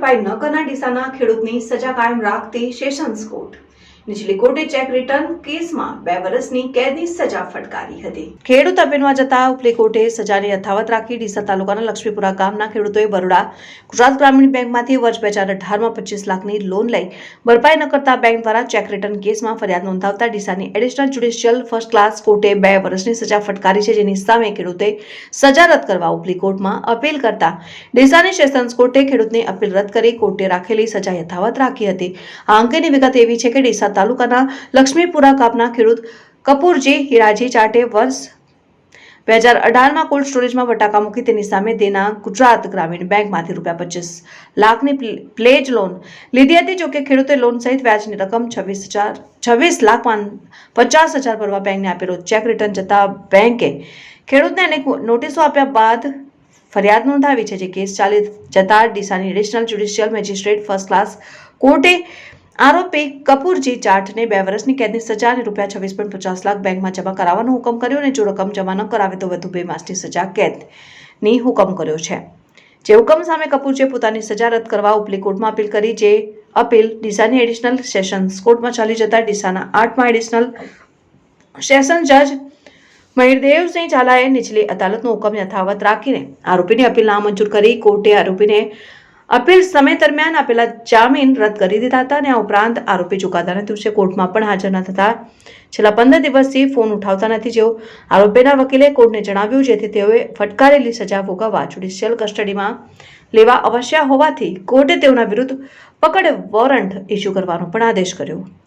ભરપાઈ ન કરનાર ડીસાના ખેડૂતની સજા કાયમ રાખતી સેશન્સ કોર્ટ નીચલી કોર્ટે ચેક રિટર્ન કેસમાં બે વર્ષની કેદની સજા ફટકારી હતી. ખેડૂત અપીલમાં જતા ઉપલી કોર્ટે સજાને યથાવત રાખી ડીસા તાલુકાના લક્ષ્મીપુરા ગામના ખેડૂતોએ બરોડા ગુજરાત ગ્રામીણ બેંકમાંથી વર્ષ બે હજાર અઢારમાં પચીસ લાખની લોન લઈ ભરપાઈ ન કરતા બેંક દ્વારા ચેક રિટર્ન કેસમાં ફરિયાદ નોંધાવતા ડીસાની એડિશનલ જ્યુડિશિયલ ફર્સ્ટ ક્લાસ કોર્ટે બે વર્ષની સજા ફટકારી છે, જેની સામે ખેડૂતે સજા રદ કરવા ઉપલી કોર્ટમાં અપીલ કરતા ડીસાની સેશન્સ કોર્ટે ખેડૂતની અપીલ રદ કરી કોર્ટે રાખેલી સજા યથાવત રાખી હતી. આ અંગેની વિગત એવી છે કે ડીસા તાલુકાના લક્ષ્મીપુરા ગામના ખેડૂત કપૂરજી હિરાજી ચાટે વર્ષ બે હજાર અઢારમાં કોલ્ડ સ્ટોરેજમાં બટાકા મૂકી તેની સામે તેના ગુજરાત ગ્રામીણ બેંકમાંથી રૂપિયા પચીસ લાખની પ્લેજ લોન લીધી હતી. જોકે ખેડૂતે લોન સહિત વ્યાજની રકમ છવ્વીસ હજાર, છવ્વીસ લાખ પચાસ હજાર ભરવા બેંકને આપેલો ચેક રિટર્ન, જતા બેંકે ખેડૂતને અનેક નોટિસો આપ્યા બાદ ફરિયાદ નોંધાવી છે જે કેસ ચાલી જતા ડીસાની additional judicial magistrate first class કોર્ટે આરોપી કપૂરજી ચાટને બે વર્ષની કેદની સજા અને રૂપિયા છવ્વીસ પોઈન્ટ પચાસ લાખ બેંકમાં જમા કરાવવાનો હુકમ કર્યો અને જો રકમ જમા ન કરાવે તો વધુ બે માસની સજા કેદની હુકમ કર્યો છે. જે હુકમ સામે કપૂરજીએ પોતાની સજા રદ કરવા ઉપલી કોર્ટમાં અપીલ કરી, જે અપીલ ડીસાની એડિશનલ સેશન્સ કોર્ટમાં ચાલી જતા ડીસાના આઠમાં એડિશનલ સેશન જજ મહિરદેવસિંહ ઝાલાએ નીચલી અદાલતનો હુકમ યથાવત રાખીને આરોપીની અપીલ નામંજૂર કરી, કોર્ટે આરોપીને અપીલ સમય દરમિયાન આપેલા જામીન રદ કરી દીધા હતા અને આ ઉપરાંત આરોપી ચુકાદાના દિવસે કોર્ટમાં પણ હાજર ન થતા. છેલ્લા પંદર દિવસથી ફોન ઉઠાવતા નથી જેવું આરોપીના વકીલે કોર્ટને જણાવ્યું જેથી તેઓએ ફટકારેલી સજા ભોગવવા જ્યુડિશિયલ કસ્ટડીમાં લેવા અવશ્ય હોવાથી કોર્ટે તેઓના વિરુદ્ધ પકડ વોરંટ ઇસ્યુ કરવાનો પણ આદેશ કર્યો.